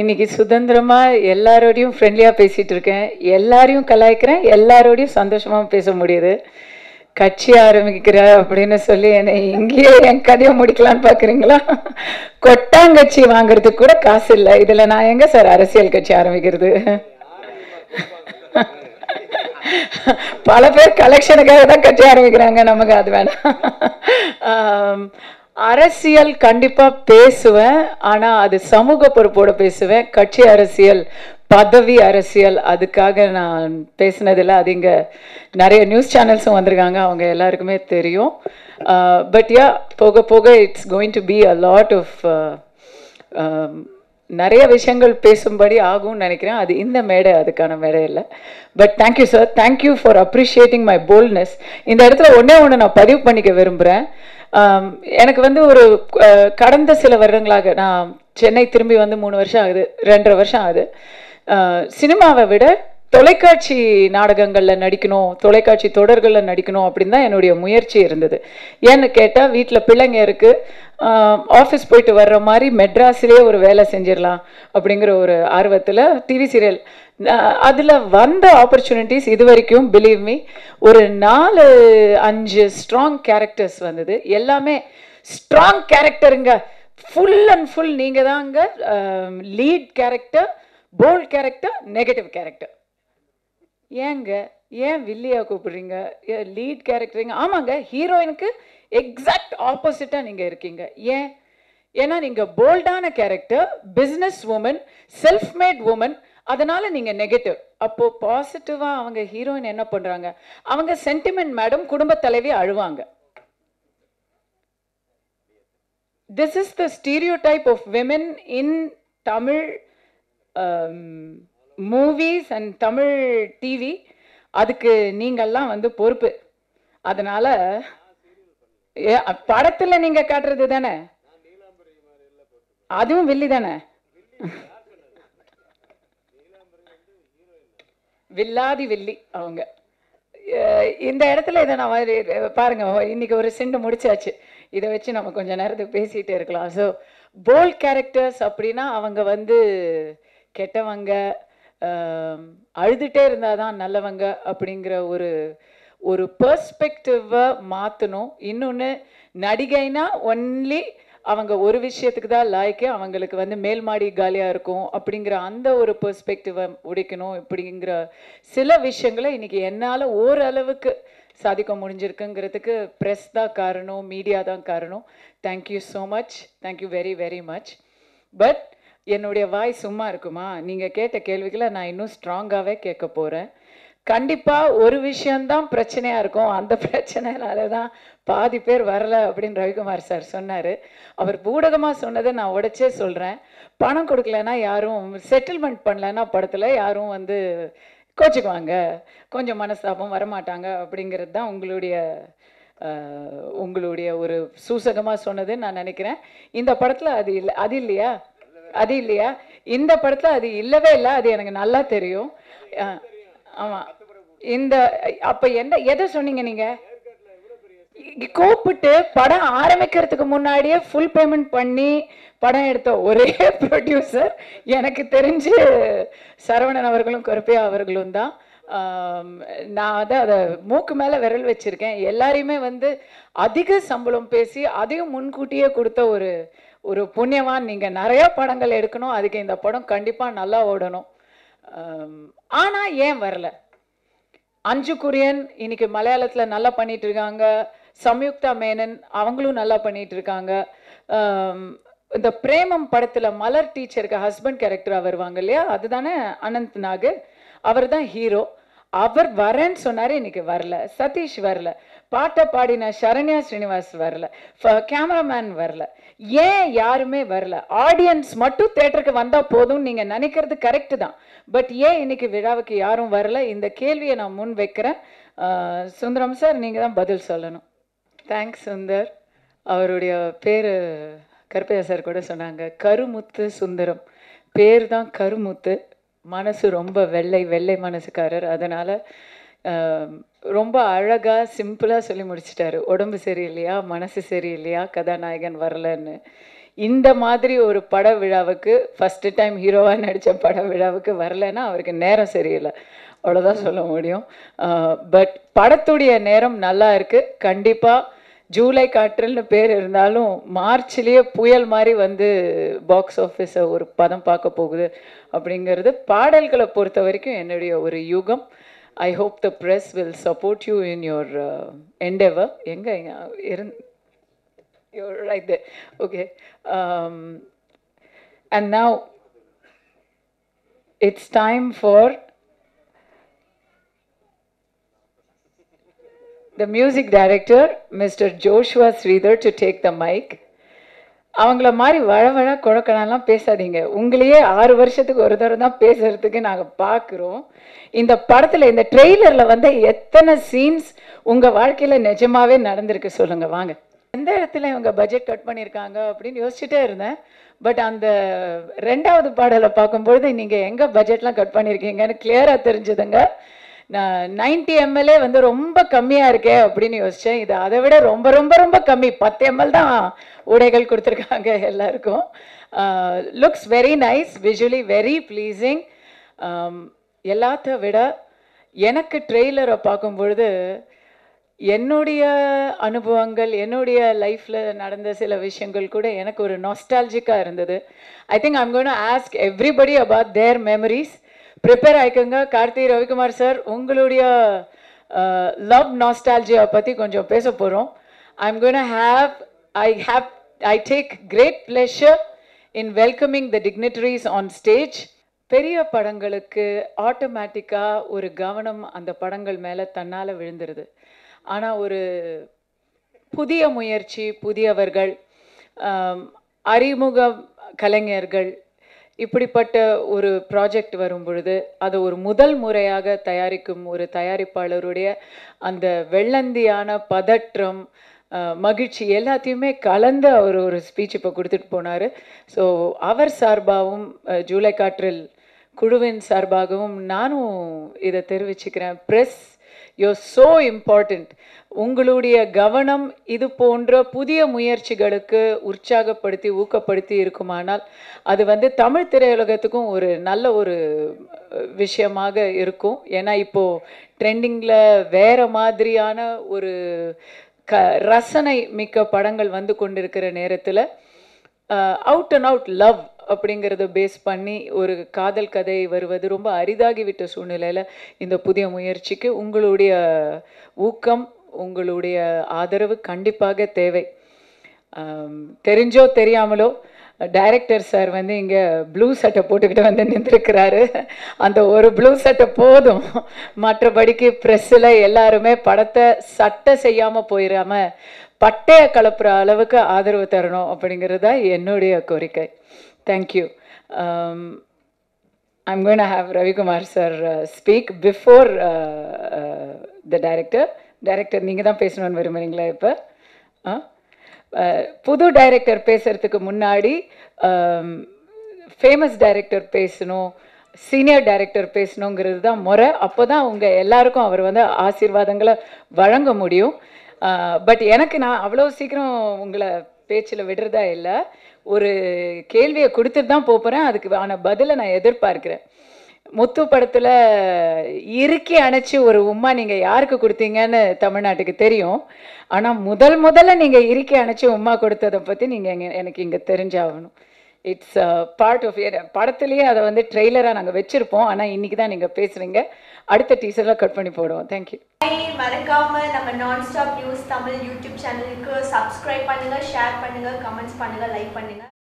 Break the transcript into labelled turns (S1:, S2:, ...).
S1: இன்னைக்கு சுதந்திரமா எல்லாரோடையும் ஃப்ரெண்ட்லியாக பேசிட்டு இருக்கேன் எல்லாரையும் கலாய்க்கிறேன். எல்லாரோடையும் சந்தோஷமா பேச முடியுது. கட்சி ஆரம்பிக்கிற அப்படின்னு சொல்லி என்னை இங்கேயே என் கதையை முடிக்கலான்னு பார்க்குறீங்களா கொட்டாங்கட்சி வாங்குறதுக்கு கூட காசு இல்லை. இதில் நான் எங்க சார் அரசியல் கட்சி ஆரம்பிக்கிறது? பல பேர் கலெக்ஷனுக்காக தான் கட்சி ஆரம்பிக்கிறாங்க. நமக்கு அது வேணாம். ஆம், அரசியல் கண்டிப்பாக பேசுவேன் ஆனால் அது சமூக பொறுப்போட பேசுவேன். கட்சி அரசியல் பதவி அரசியல் அதுக்காக நான் பேசினதில் அது இங்கே நிறைய நியூஸ் சேனல்ஸும் வந்திருக்காங்க அவங்க எல்லாருக்குமே தெரியும். பட் யா போக போக it's going to be a lot of நிறைய விஷயங்கள் பேசும்படி ஆகும்னு நினைக்கிறேன். அது இந்த மேடை அதுக்கான மேடை இல்லை. But thank you sir thank you for appreciating my boldness இந்த இடத்துல ஒன்றே ஒன்று நான் பதிவு பண்ணிக்க விரும்புகிறேன் எனக்கு வந்து ஒரு கடந்த சில வருடங்களாக நான் சென்னை திரும்பி வந்து மூணு வருஷம் ஆகுது ரெண்டரை வருஷம் ஆகுது. சினிமாவை விட தொலைக்காட்சி நாடகங்களில் நடிக்கணும் தொலைக்காட்சி தொடர்களில் நடிக்கணும் அப்படின்னு தான் என்னுடைய முயற்சி இருந்தது. ஏன்னு கேட்டால் வீட்டில் பிள்ளைங்க இருக்குது ஆஃபீஸ் போயிட்டு வர்ற மாதிரி மெட்ராஸ்லேயே ஒரு வேலை செஞ்சிடலாம் அப்படிங்கிற ஒரு ஆர்வத்தில் டிவி சீரியல் அதில் வந்த ஆப்பர்ச்சுனிட்டிஸ் இது வரைக்கும் பிலீவ் மீ ஒரு நாலு அஞ்சு ஸ்ட்ராங் கேரக்டர்ஸ் வந்தது. எல்லாமே ஸ்ட்ராங் கேரக்டருங்க ஃபுல் அண்ட் ஃபுல் நீங்கள் தாங்க lead character bold character negative character ஏங்க ஏன் வில்லியா கூப்பிடுறீங்க? லீட் கேரக்டருங்க ஆமாங்க ஹீரோயினுக்கு எக்ஸாக்ட் ஆப்போசிட்டாக நீங்கள் இருக்கீங்க. ஏன்? ஏன்னா நீங்கள் போல்டான character business woman self made woman அதனால நீங்கள் நெகட்டிவ் அப்போ பாசிட்டிவாக அவங்க ஹீரோயின் என்ன பண்ணுறாங்க அவங்க சென்டிமெண்ட் மேடம் குடும்ப தலைவி அழுவாங்க. This is the stereotype of women in Tamil movies and Tamil TV அதுக்கு நீங்கள்லாம் வந்து பொறுப்பு. அதனால படத்துல நீங்க காட்டுறது தானே? அதுவும் வில்லி தானே? வில்லாதி வில்லி அவங்க. இந்த இடத்துல இதை நான் பாருங்க இன்னைக்கு ஒரு சிண்டு முடிச்சாச்சு. இதை வச்சு நம்ம கொஞ்சம் நேரத்துக்கு பேசிகிட்டே இருக்கலாம். ஸோ போல்ட் கேரக்டர்ஸ் அப்படின்னா அவங்க வந்து கெட்டவங்க அழுதுகிட்டே இருந்தால் தான் நல்லவங்க அப்படிங்கிற ஒரு ஒரு பெர்ஸ்பெக்டிவை மாற்றணும் இன்னொன்று நடிகைனா ஒன்லி அவங்க ஒரு விஷயத்துக்கு தான் லாய்க்கு அவங்களுக்கு வந்து மேல் மாடி காலியாக இருக்கும் அப்படிங்கிற அந்த ஒரு பெர்ஸ்பெக்டிவை உடைக்கணும் இப்படிங்கிற சில விஷயங்களை இன்னைக்கு என்னால் ஓரளவுக்கு சாதிக்க முடிஞ்சிருக்குங்கிறதுக்கு ப்ரெஸ் தான் காரணம் மீடியா தான் காரணம். Thank you so much thank you very very much but என்னுடைய வாய் சும்மா இருக்குமா? நீங்கள் கேட்ட கேள்விகளை நான் இன்னும் ஸ்ட்ராங்காகவே கேட்க போகிறேன் கண்டிப்பாக ஒரு விஷயந்தான் பிரச்சனையாக இருக்கும். அந்த பிரச்சனைனால தான் பாதி பேர் வரல அப்படின்னு ரவிக்குமார் சார் சொன்னார். அவர் ஊடகமாக சொன்னதை நான் உடச்சே சொல்கிறேன் பணம் கொடுக்கலன்னா யாரும் செட்டில்மெண்ட் பண்ணலன்னா படத்தில் யாரும் வந்து கோச்சுக்குவாங்க. கொஞ்சம் மனஸ்தாபம் வரமாட்டாங்க அப்படிங்கிறது தான் உங்களுடைய உங்களுடைய ஒரு சூசகமாக சொன்னதுன்னு நான் நினைக்கிறேன். இந்த படத்தில் அது இல்லை அது இல்லையா? அது இல்லையா? இந்த படத்தில் அது இல்லவே இல்லை. அது எனக்கு நல்லா தெரியும். ஆமாம் ஆமா. இந்த அப்ப என்ன எதை சொன்னீங்க நீங்க? கூப்பிட்டு படம் ஆரம்பிக்கிறதுக்கு முன்னாடியே ஃபுல் பேமெண்ட் பண்ணி படம் எடுத்த ஒரே ப்ரொடியூசர் எனக்கு தெரிஞ்சு சரவணன் அவர்களும் கருப்பையா அவர்களும் தான். நான் அதை அதை மூக்கு மேலே விரல் வச்சிருக்கேன். எல்லாரையுமே வந்து அதிக சம்பளம் பேசி அதையும் முன்கூட்டியே கொடுத்த ஒரு ஒரு புண்ணியவான். நீங்கள் நிறையா படங்கள் எடுக்கணும். அதுக்கு இந்த படம் கண்டிப்பாக நல்லா ஓடணும். ஆனால் ஏன் வரல? அஞ்சு குரியன் இன்னைக்கு மலையாளத்தில் நல்லா பண்ணிட்டு இருக்காங்க. சம்யுக்தா மேனன் அவங்களும் நல்லா பண்ணிட்டு இருக்காங்க. இந்த பிரேமம் படத்தில் மலர் டீச்சருக்கு ஹஸ்பண்ட் கேரக்டராக வருவாங்க இல்லையா? அதுதானே அனந்த் நாகு. அவர் தான் ஹீரோ அவர் வரேன்னு சொன்னார் இன்னைக்கு வரல. சதீஷ் வரல. பாட்டை பாடின சரண்யா ஸ்ரீனிவாஸ் வரல. கேமராமேன் வரல. ஏன் யாருமே வரல? ஆடியன்ஸ் மட்டும் தேட்டருக்கு வந்தால் போதும் நீங்கள் நினைக்கிறது கரெக்டு தான். பட் ஏன் இன்னைக்கு விழாவுக்கு யாரும் வரல? இந்த கேள்வியை நான் முன் வைக்கிறேன். சுந்தரம் சார் நீங்கள் தான் பதில் சொல்லணும். தேங்க்ஸ் சுந்தர். அவருடைய பேர் கருப்பையா சார் கூட சொன்னாங்க. கருமுத்து சுந்தரம். பேர் தான் கருமுத்து. மனசு ரொம்ப வெள்ளை வெள்ளை மனசுக்காரர். அதனால் ரொம்ப அழகாக சிம்பிளாக சொல்லி முடிச்சிட்டாரு. உடம்பு சரியில்லையா? மனசு சரியில்லையா? கதாநாயகன் வரலன்னு. இந்த மாதிரி ஒரு பட விழாவுக்கு ஃபஸ்ட்டு டைம் ஹீரோவாக நடித்த பட விழாவுக்கு வரலைன்னா அவருக்கு நேரம் சரியில்லை. அவ்வளோதான் சொல்ல முடியும். பட் படத்துடைய நேரம் நல்லா இருக்குது கண்டிப்பாக ஜூலை காற்றல்னு பேர் இருந்தாலும் மார்ச்லேயே புயல் மாதிரி வந்து பாக்ஸ் ஆஃபீஸை ஒரு பதம் பார்க்க போகுது அப்படிங்கிறது பாடல்களை பொறுத்த வரைக்கும் என்னுடைய ஒரு யுகம். I hope the press will support you in your endeavour எங்கே? இருந் you're right okay and now it's time for the music director mister Joshua Sridhar to take the mic அவங்கள மாதிரி வழ வழ குழக்கணெல்லாம் பேசாதீங்க. உங்களையே ஆறு வருஷத்துக்கு ஒரு தடவை தான் பேசுறதுக்கு நாங்கள் பார்க்குறோம் இந்த படத்தில் இந்த ட்ரெய்லரில் வந்து எத்தனை சீன்ஸ் உங்கள் வாழ்க்கையில் நிஜமாவே நடந்திருக்கு சொல்லுங்கள் வாங்க. எந்த இடத்துல இவங்க பட்ஜெட் கட் பண்ணியிருக்காங்க அப்படின்னு யோசிச்சுட்டே இருந்தேன். பட் அந்த ரெண்டாவது பாடலை பார்க்கும்பொழுது நீங்கள் எங்கே பட்ஜெட்லாம் கட் பண்ணியிருக்கீங்கன்னு கிளியராக தெரிஞ்சுதுங்க. நைன்டி எம்எல்ஏ வந்து ரொம்ப கம்மியாக இருக்கே அப்படின்னு யோசித்தேன் இது அதை விட ரொம்ப ரொம்ப ரொம்ப கம்மி. பத்து எம்எல் தான் உடைகள் கொடுத்துருக்காங்க எல்லாருக்கும். Looks very nice visually very pleasing எல்லாத்த விட எனக்கு ட்ரெய்லரை பார்க்கும் பொழுது என்னுடைய அனுபவங்கள் என்னுடைய லைஃப்பில் நடந்த சில விஷயங்கள் கூட எனக்கு ஒரு நாஸ்டாலஜிக்காக இருந்தது. I think I'm gonna ask everybody about their memories prepare ஆயிக்கோங்க. Karthi Ravikumar sir உங்களுடைய லவ் நாஸ்டாலஜியை பற்றி கொஞ்சம் பேச போகிறோம் I'm gonna have I have I take great pleasure in welcoming the dignitaries on stage பெரிய படங்களுக்கு ஆட்டோமேட்டிக்காக ஒரு கவனம் அந்த படங்கள் மேலே தன்னால் விழுந்துருது. ஆனால் ஒரு புதிய முயற்சி புதியவர்கள் அறிமுக கலைஞர்கள் இப்படிப்பட்ட ஒரு ப்ராஜெக்ட் வரும் பொழுது அதை ஒரு முதல் முறையாக தயாரிக்கும் ஒரு தயாரிப்பாளருடைய அந்த வெள்ளந்தியான பதற்றம் மகிழ்ச்சி எல்லாத்தையுமே கலந்து அவர் ஒரு ஸ்பீச் இப்போ கொடுத்துட்டு போனார். ஸோ அவர் சார்பாகவும் ஜூலை காற்றில் குழுவின் சார்பாகவும் நானும் இதை தெரிவிச்சுக்கிறேன். ப்ரெஸ் யோ ஸோ இம்பார்ட்டண்ட் உங்களுடைய கவனம் இது போன்ற புதிய முயற்சிகளுக்கு உற்சாகப்படுத்தி ஊக்கப்படுத்தி இருக்குமானால் அது வந்து தமிழ் திரையுலகத்துக்கும் ஒரு நல்ல ஒரு விஷயமாக இருக்கும். ஏன்னா இப்போது ட்ரெண்டிங்கில் வேறு மாதிரியான ஒரு க ரசனை மிக்க படங்கள் வந்து கொண்டிருக்கிற நேரத்தில் அவுட் அண்ட் அவுட் லவ் அப்படிங்கிறத பேஸ் பண்ணி ஒரு காதல் கதை வருவது ரொம்ப அரிதாகிவிட்ட சூழ்நிலையில் இந்த புதிய முயற்சிக்கு உங்களுடைய ஊக்கம் உங்களுடைய ஆதரவு கண்டிப்பாக தேவை. தெரிஞ்சோ தெரியாமலோ டைரக்டர் சார் வந்து இங்கே ப்ளூ சட்டை போட்டுக்கிட்டு வந்து நின்றுருக்கிறாரு. அந்த ஒரு ப்ளூ சட்டை போதும். மற்றபடிக்கு ப்ரெஸ்ஸில் எல்லாருமே படத்தை சட்டை செய்யாமல் போயிடாமல் பட்டையை கலப்புற அளவுக்கு ஆதரவு தரணும் அப்படிங்கிறது தான் என்னுடைய கோரிக்கை. Thank you I'm going have Ravikumar sir speak before the director director நீங்கள் தான் பேசணும்னு விரும்புகிறீங்களா இப்போ? புது டைரக்டர் பேசுகிறதுக்கு முன்னாடி um, ஃபேமஸ் டைரக்டர் பேசணும் சீனியர் டைரக்டர் பேசணுங்கிறது தான் முறை. அப்போ தான் உங்கள் எல்லாருக்கும் அவர் வந்து ஆசீர்வாதங்களை வழங்க முடியும். பட் எனக்கு நான் அவ்வளோ சீக்கிரம் உங்களை பேச்சில் விடுறதா இல்லை. ஒரு கேள்வியை கொடுத்துட்டு தான் போகிறேன் அதுக்கு ஆன பதிலை நான் எதிர்பார்க்குறேன். முத்து படத்தில் இறுக்கி அணைச்சி ஒரு உமா நீங்கள் யாருக்கு கொடுத்தீங்கன்னு தமிழ்நாட்டுக்கு தெரியும். ஆனால் முதல் முதல்ல நீங்கள் இறுக்கி அணைச்சி உமா கொடுத்ததை பற்றி நீங்கள் எனக்கு இங்கே தெரிஞ்சாகணும். இட்ஸ் பார்ட் ஆஃப் படத்துலேயே அதை வந்து ட்ரெய்லராக நாங்கள் வச்சுருப்போம். ஆனால் இன்றைக்கி தான் நீங்கள் பேசுகிறீங்க அடுத்த டீசரில் கட் பண்ணி போடுவோம். தேங்க்யூ
S2: மறக்காம நம்ம non stop news Tamil YouTube சேனலுக்கு சப்ஸ்கிரைப் பண்ணுங்கள் ஷேர் பண்ணுங்கள் கமெண்ட்ஸ் பண்ணுங்கள் லைக் பண்ணுங்கள்